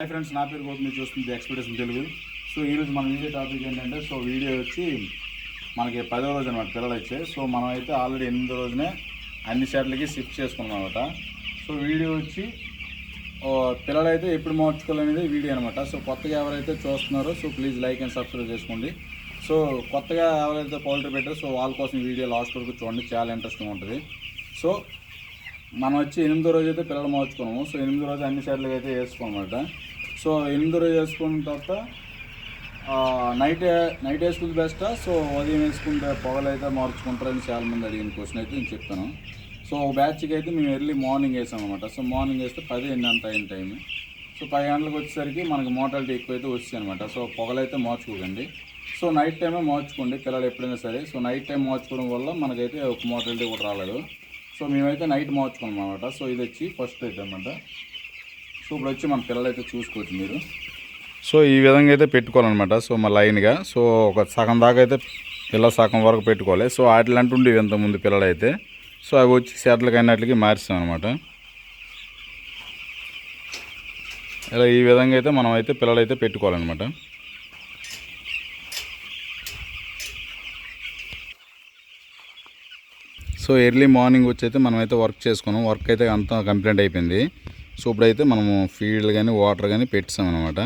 Hi friends నా పేరు గౌతమ్ మీరు చూస్తుంది ఎక్స్పెక్టేషన్ తెలుగు సో ఈరోజు మన వీడియో టాపిక్ ఏంటంటే సో వీడియో వచ్చి మనకి పదో రోజు అనమాట పిల్లలు అయితే సో మనం అయితే ఆల్రెడీ ఎనిమిదో రోజునే అన్ని షర్ట్లకి షిఫ్ట్ చేసుకున్నాం అనమాట సో వీడియో వచ్చి పిల్లలు అయితే ఎప్పుడు మార్చుకోవాలనేది వీడియో అనమాట సో కొత్తగా ఎవరైతే చూస్తున్నారో so please like and subscribe చేసుకోండి. సో కొత్తగా ఎవరైతే పౌల్ట్రీ పెట్టారో సో వాళ్ళ కోసం వీడియో లాస్ట్ వరకు చూడండి. చాలా ఇంట్రెస్టింగ్ ఉంటుంది. సో మనం వచ్చి ఎనిమిదో రోజు అయితే పిల్లలు మార్చుకున్నాము సో ఎనిమిదో రోజు అన్ని షర్ట్లకి అయితే వేసుకోమన్నమాట. సో ఎనిమిదో రోజు వేసుకున్న తర్వాత నైట్ నైట్ వేసుకుంది బెస్టా సో ఉదయం వేసుకుంటే పొగలు అయితే మార్చుకుంటారని చాలామంది అడిగిన క్వశ్చన్ అయితే నేను చెప్తాను. సో ఒక బ్యాచ్కి అయితే మేము ఎర్లీ మార్నింగ్ వేసాం అనమాట సో మార్నింగ్ వేస్తే పది ఎన్ని అంత అయిన టైం సో పది గంటలకు వచ్చేసరికి మనకి మోటాలిటీ ఎక్కువ అయితే వచ్చింది అనమాట సో పొగలైతే మార్చుకోకండి. సో నైట్ టైమే మార్చుకోండి పిల్లలు ఎప్పుడైనా సరే. సో నైట్ టైం మార్చుకోవడం వల్ల మనకైతే ఒక మోటాలిటీ కూడా రాలేదు. సో మేమైతే నైట్ మార్చుకున్నాం అనమాట సో ఇది వచ్చి ఫస్ట్ అయితే అనమాట సో ఇప్పుడు వచ్చి మన పిల్లలు అయితే చూసుకోవచ్చు మీరు. సో ఈ విధంగా అయితే పెట్టుకోవాలన్నమాట. సో మా లైన్గా. సో ఒక సగం దాకా అయితే పిల్ల సగం వరకు పెట్టుకోవాలి. సో అట్లాంటి ఉండేవి ఇంతకుముందు పిల్లలు అయితే సో అవి వచ్చి సెట్లకి అయినట్లకి మార్చాం అనమాట ఇలా ఈ విధంగా అయితే మనం అయితే పిల్లలు అయితే పెట్టుకోవాలన్నమాట. సో ఎర్లీ మార్నింగ్ వచ్చి అయితే మనమైతే వర్క్ చేసుకున్నాం. వర్క్ అయితే అంతా కంప్లీట్ అయిపోయింది. సో ఇప్పుడైతే మనము ఫీల్డ్ కానీ వాటర్ కానీ పెట్టాం అనమాట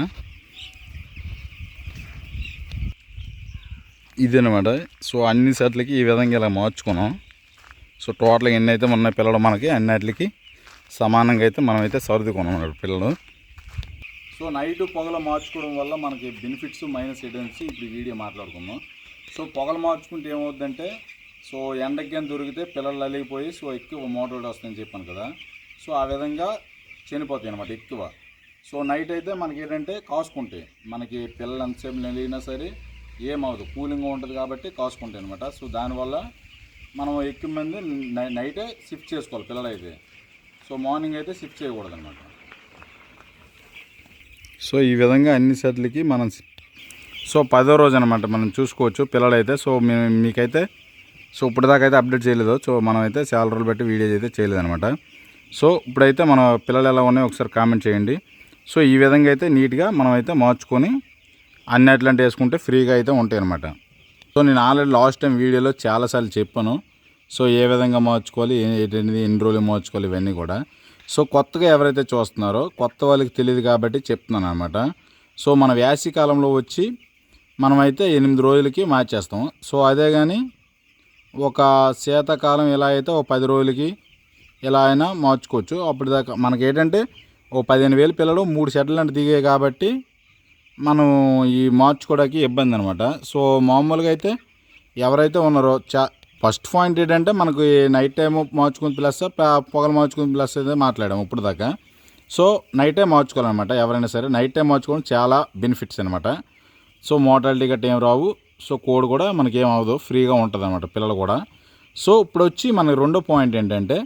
ఇదనమాట. సో అన్ని సెట్లకి ఈ విధంగా ఇలా మార్చుకున్నాం. సో టోటల్గా ఎన్ని అయితే ఉన్నాయి పిల్లలు మనకి అన్నిటికి సమానంగా అయితే మనం అయితే సర్దుకున్నాం అన్నమాట పిల్లలు. సో నైట్ పొగలు మార్చుకోవడం వల్ల మనకి బెనిఫిట్స్ మైనస్ ఏంటనేసి ఇప్పుడు వీడియో మాట్లాడుకుందాం. సో పొగలు మార్చుకుంటే ఏమవుద్దంటే సో ఎండకి ఏం దొరికితే పిల్లలు అలిగిపోయి సో ఎక్కువ మోటార్ వస్తుందని చెప్పాను కదా. సో ఆ విధంగా చనిపోతాయి అనమాట ఎక్కువ. సో నైట్ అయితే మనకి ఏంటంటే కాసుకుంటాయి. మనకి పిల్లలు ఎంతసేపు నిలిగినా సరే ఏమవుతుంది కూలింగ్ ఉంటుంది కాబట్టి కాసుకుంటాయి అనమాట సో దానివల్ల మనం ఎక్కువ మంది నైటే షిఫ్ట్ చేసుకోవాలి పిల్లలు అయితే సో మార్నింగ్ అయితే షిఫ్ట్ చేయకూడదు అనమాట సో ఈ విధంగా అన్ని సెట్లకి మనం సో పదో రోజు అనమాట మనం చూసుకోవచ్చు పిల్లలైతే. సో మేము మీకైతే సో ఇప్పటిదాకా అయితే అప్డేట్ చేయలేదు. సో మనం అయితే చాలా రోజులు బట్టి వీడియోస్ అయితే చేయలేదు అనమాట సో ఇప్పుడైతే మన పిల్లలు ఎలా ఉన్నాయో ఒకసారి కామెంట్ చేయండి. సో ఈ విధంగా అయితే నీట్గా మనం అయితే మార్చుకొని అన్ని అట్లాంటి వేసుకుంటే ఫ్రీగా అయితే ఉంటాయి అనమాట సో నేను ఆల్రెడీ లాస్ట్ టైం వీడియోలో చాలాసార్లు చెప్పాను. సో ఏ విధంగా మార్చుకోవాలి ఏంటనేది ఎన్ని రోజులు మార్చుకోవాలి ఇవన్నీ కూడా. సో కొత్తగా ఎవరైతే చూస్తున్నారో కొత్త వాళ్ళకి తెలియదు కాబట్టి చెప్తున్నాను అనమాట సో మన వేసవి కాలంలో వచ్చి మనమైతే ఎనిమిది రోజులకి మార్చేస్తాం. సో అదే కానీ ఒక శీతాకాలం ఇలా అయితే ఒక పది రోజులకి ఎలా అయినా మార్చుకోవచ్చు. అప్పుడు దాకా మనకి ఏంటంటే ఓ పదిహేను వేలు పిల్లలు మూడు షెడ్లు అంటే దిగాయి కాబట్టి మనం ఈ మార్చుకోవడానికి ఇబ్బంది అనమాట సో మామూలుగా అయితే ఎవరైతే ఉన్నారో చా ఫస్ట్ పాయింట్ ఏంటంటే మనకు నైట్ టైం మార్చుకుని ప్లస్ పొగలు మార్చుకుని ప్లస్ అయితే మాట్లాడాము ఇప్పుడు దాకా సో నైట్ టైం మార్చుకోవాలన్నమాట. ఎవరైనా సరే నైట్ టైం మార్చుకోవడం చాలా బెనిఫిట్స్ అనమాట సో మోటాలిటీ గట్ట ఏం రావు. సో కోడ్ కూడా మనకి ఏం అవ్వదు ఫ్రీగా ఉంటుంది అనమాట పిల్లలు కూడా. సో ఇప్పుడు వచ్చి మనకి రెండో పాయింట్ ఏంటంటే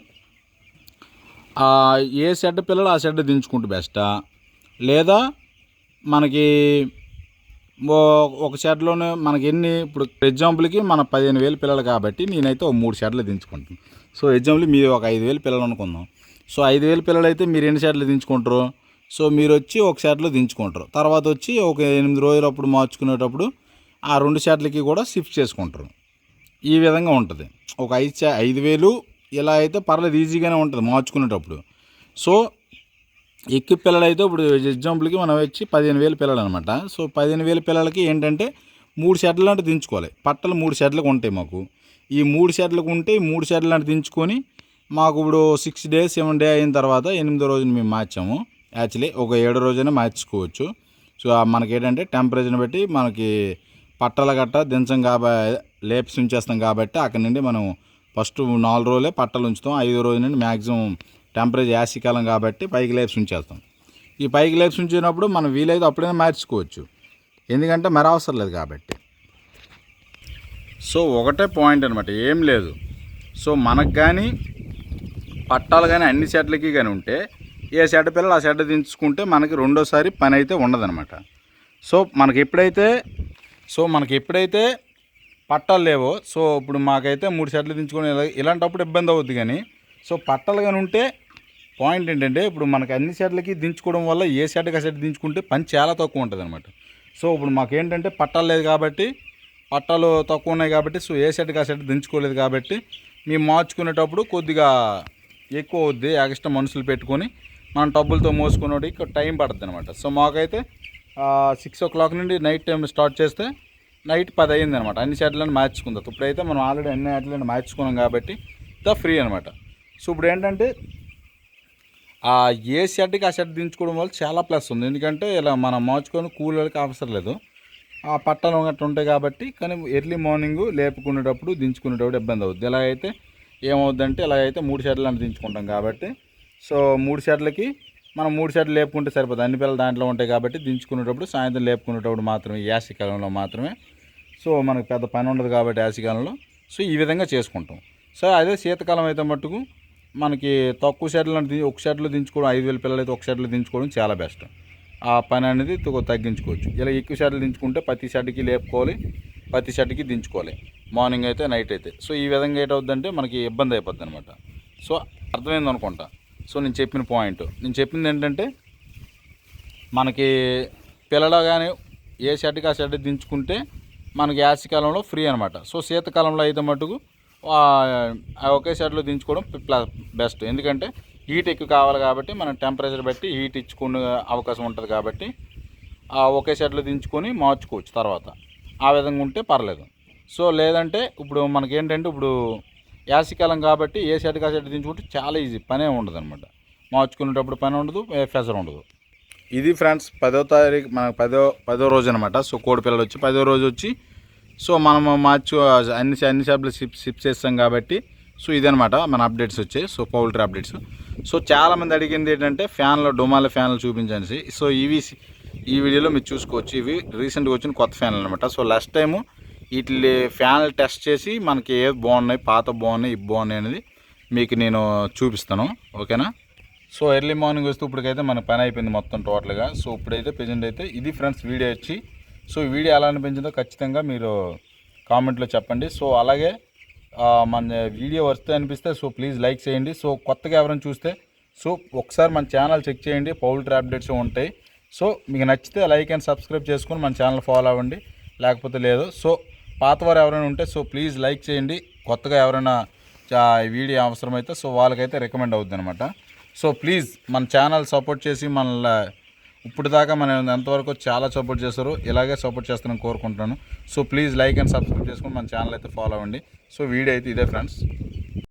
ఏ షెడ్ పిల్లలు ఆ షెడ్ దించుకుంటే బెస్టా? లేదా మనకి ఒక షెడ్లోనే మనకి ఎన్ని ఇప్పుడు ఎగ్జాంపుల్కి మన పదిహేను వేలు పిల్లలు కాబట్టి నేనైతే ఒక మూడు షెడ్లు దించుకుంటాను సో ఎగ్జాంపుల్ మీరు ఒక ఐదు వేలు పిల్లలు అనుకుందాం. సో ఐదు వేలు పిల్లలు అయితే మీరు ఎన్ని షెడ్లు దించుకుంటారు? సో మీరు వచ్చి ఒక షెడ్లో దించుకుంటారు. తర్వాత వచ్చి ఒక ఎనిమిది రోజులు అప్పుడు మార్చుకునేటప్పుడు ఆ రెండు షెడ్లకి కూడా షిఫ్ట్ చేసుకుంటారు. ఈ విధంగా ఉంటుంది. ఒక ఐదు ఐదు వేలు ఇలా అయితే పర్లేదు ఈజీగానే ఉంటుంది మార్చుకునేటప్పుడు. సో ఎక్కువ పిల్లలు అయితే ఇప్పుడు ఎగ్జాంపుల్కి మనం వచ్చి పదిహేను వేలు పిల్లలు అనమాట సో పదిహేను వేల పిల్లలకి ఏంటంటే మూడు షెడ్లు అంటే దించుకోవాలి. పట్టలు మూడు షెడ్లకు ఉంటాయి మాకు. ఈ మూడు షెడ్లకు ఉంటే ఈ మూడు షెడ్లు అంటే దించుకొని మాకు ఇప్పుడు సిక్స్ డేస్ సెవెన్ డే అయిన తర్వాత ఎనిమిదో రోజున మేము మార్చాము. యాక్చువల్లీ ఒక ఏడో రోజైనా మార్చుకోవచ్చు. సో మనకి ఏంటంటే టెంపరేచర్ని బట్టి మనకి పట్టల గట్ట దించం కాబ లేపిసి ఉంచేస్తాం కాబట్టి అక్కడ నుండి మనం ఫస్ట్ నాలుగు రోజులే పట్టలు ఉంచుతాం. ఐదో రోజు నుండి మ్యాక్సిమం టెంపరేచర్ యాసికాలం కాబట్టి పైకి లేప్స్ ఉంచేస్తాం ఈ పైకి లేప్స్ ఉంచినప్పుడు మనం వీలైతే అప్పుడైనా మార్చుకోవచ్చు. ఎందుకంటే మరి అవసరం లేదు కాబట్టి. సో ఒకటే పాయింట్ అనమాట ఏం లేదు. సో మనకు కానీ పట్టాలు కానీ అన్ని సెట్లకి కానీ ఉంటే ఏ సెట్ పిల్లలు ఆ సెట్ దించుకుంటే మనకి రెండోసారి పని అయితే ఉండదనమాట సో మనకి ఎప్పుడైతే సో మనకి ఎప్పుడైతే పట్టాలు లేవో సో ఇప్పుడు మాకైతే మూడు సెట్లు దించుకొని ఇలాంటప్పుడు ఇబ్బంది అవుద్ది కానీ సో పట్టాలు కానీ ఉంటే పాయింట్ ఏంటంటే ఇప్పుడు మనకి అన్ని సెట్లకి దించుకోవడం వల్ల ఏ షెడ్కి ఆ సెట్ దించుకుంటే పని చాలా తక్కువ ఉంటుంది అనమాట సో ఇప్పుడు మాకేంటంటే పట్టాలు లేదు కాబట్టి పట్టాలు తక్కువ ఉన్నాయి కాబట్టి సో ఏ షెడ్కి ఆ సెట్ దించుకోలేదు కాబట్టి మేము మార్చుకునేటప్పుడు కొద్దిగా ఎక్కువ అవుద్ది ఎక్స్ట్రా మనుషులు పెట్టుకొని మనం డబ్బులతో మోసుకునేటికి టైం పడుతుంది అనమాట సో మాకైతే సిక్స్ ఓ క్లాక్ నుండి నైట్ టైం స్టార్ట్ చేస్తే నైట్ పది అయ్యింది అనమాట అన్ని షెడ్లను మార్చుకుందాం. ఇప్పుడైతే మనం ఆల్రెడీ అన్ని షెడ్లను మార్చుకున్నాం కాబట్టి ద ఫ్రీ అనమాట సో ఇప్పుడు ఏంటంటే ఆ ఏ షెడ్కి ఆ షెడ్ దించుకోవడం వల్ల చాలా ప్లస్ ఉంది. ఎందుకంటే ఇలా మనం మార్చుకొని కూలర్కి అవసరం లేదు. ఆ పట్టాలు గట్రా ఉంటాయి కాబట్టి కానీ ఎర్లీ మార్నింగ్ లేపుకునేటప్పుడు దించుకునేటప్పుడు ఇబ్బంది అవుద్ది. ఎలాగైతే అయితే ఏమవుద్దంటే ఇలా అయితే మూడు షెడ్లను దించుకుంటాం కాబట్టి సో మూడు షెడ్లకి మనం మూడు షెడ్లు లేపుకుంటే సరిపోతుంది అన్ని పిల్లలు దాంట్లో ఉంటాయి కాబట్టి దించుకునేటప్పుడు సాయంత్రం లేపుకునేటప్పుడు మాత్రమే యాసికాలంలో మాత్రమే. సో మనకు పెద్ద పని ఉండదు కాబట్టి యాసికాలంలో. సో ఈ విధంగా చేసుకుంటాం. సో అదే శీతకాలం అయితే మట్టుకు మనకి తక్కువ షెడ్లు ది- ఒక షెడ్లో దించుకోవడం ఐదు వేల పిల్లలు అయితే ఒక షెడ్లో దించుకోవడం చాలా బెస్ట్. ఆ పని అనేది తగ్గించుకోవచ్చు. ఇలా ఎక్కువ షెడ్లు దించుకుంటే ప్రతి షెడ్కి లేపుకోవాలి ప్రతి షెడ్కి దించుకోవాలి. మార్నింగ్ అయితే నైట్ అయితే. సో ఈ విధంగా ఏటవుద్దంటే మనకి ఇబ్బంది అయిపోద్ది అనమాట సో అర్థమైంది అనుకుంటా సో నేను చెప్పిన పాయింట్. నేను చెప్పింది ఏంటంటే మనకి పిల్లలు కానీ ఏ షెడ్కి ఆ షెడ్ దించుకుంటే మనకి యాసకాలంలో ఫ్రీ అనమాట సో శీతకాలంలో అయితే మటుకు ఒకే షెడ్లో దించుకోవడం బెస్ట్. ఎందుకంటే హీట్ ఎక్కువ కావాలి కాబట్టి మనం టెంపరేచర్ బట్టి హీట్ ఇచ్చుకునే అవకాశం ఉంటుంది కాబట్టి ఆ ఒకే షెడ్లో దించుకొని మార్చుకోవచ్చు తర్వాత. ఆ విధంగా ఉంటే పర్లేదు. సో లేదంటే ఇప్పుడు మనకేంటంటే ఇప్పుడు యాసికాలం కాబట్టి ఏ షెడ్కి కా షెడ్ దించుకుంటే చాలా ఈజీ పనే ఉండదు అనమాట మార్చుకునేటప్పుడు పని ఉండదు ప్రెషర్ ఉండదు. ఇది ఫ్రెండ్స్ పదో తారీఖు మనకు పదో పదో రోజు అనమాట సో కోడి పిల్లలు వచ్చి పదో రోజు వచ్చి సో మనము మార్చు అన్ని అన్ని షాపులు షిప్ షిప్ చేస్తాం కాబట్టి సో ఇదనమాట మన అప్డేట్స్ వచ్చాయి. So poultry updates. సో చాలామంది అడిగింది ఏంటంటే ఫ్యాన్లు డొమాల ఫ్యాన్లు చూపించండి. సో ఇవి ఈ వీడియోలో మీరు చూసుకోవచ్చు. ఇవి రీసెంట్గా వచ్చిన కొత్త ఫ్యాన్లు అనమాట సో లాస్ట్ టైము వీటి ఫ్యాన్లు టెస్ట్ చేసి మనకి ఏది బాగున్నాయి పాత బాగున్నాయి ఇవి బాగున్నాయి అనేది మీకు నేను చూపిస్తాను. ఓకేనా? సో ఎర్లీ మార్నింగ్ వస్తే ఇప్పటికైతే మన పని అయిపోయింది మొత్తం టోటల్గా. సో ఇప్పుడైతే ప్రజెంట్ అయితే ఇది ఫ్రెండ్స్ వీడియో వచ్చి. సో ఈ వీడియో ఎలా అనిపించిందో ఖచ్చితంగా మీరు కామెంట్లో చెప్పండి. సో అలాగే మన వీడియో వస్తే అనిపిస్తే సో ప్లీజ్ లైక్ చేయండి. సో కొత్తగా ఎవరైనా చూస్తే సో ఒకసారి మన ఛానల్ చెక్ చేయండి. పౌల్ట్రీ అప్డేట్స్ ఉంటాయి. సో మీకు నచ్చితే లైక్ అండ్ సబ్స్క్రైబ్ చేసుకొని మన ఛానల్ ఫాలో అవ్వండి. లేకపోతే లేదు. సో పాతవారు ఎవరైనా ఉంటే సో ప్లీజ్ లైక్ చేయండి. కొత్తగా ఎవరైనా వీడియో అవసరమైతే సో వాళ్ళకైతే రికమెండ్ అవుద్ది అనమాట సో ప్లీజ్ మన ఛానల్ సపోర్ట్ చేసి మన ఇప్పుడు దాకా మనం ఎంతవరకు చాలా సపోర్ట్ చేస్తారు ఇలాగే సపోర్ట్ చేస్తారని కోరుకుంటున్నాను. So please like and subscribe చేసుకొని మన ఛానల్ అయితే ఫాలో అవ్వండి. సో వీడియో అయితే ఇదే ఫ్రెండ్స్.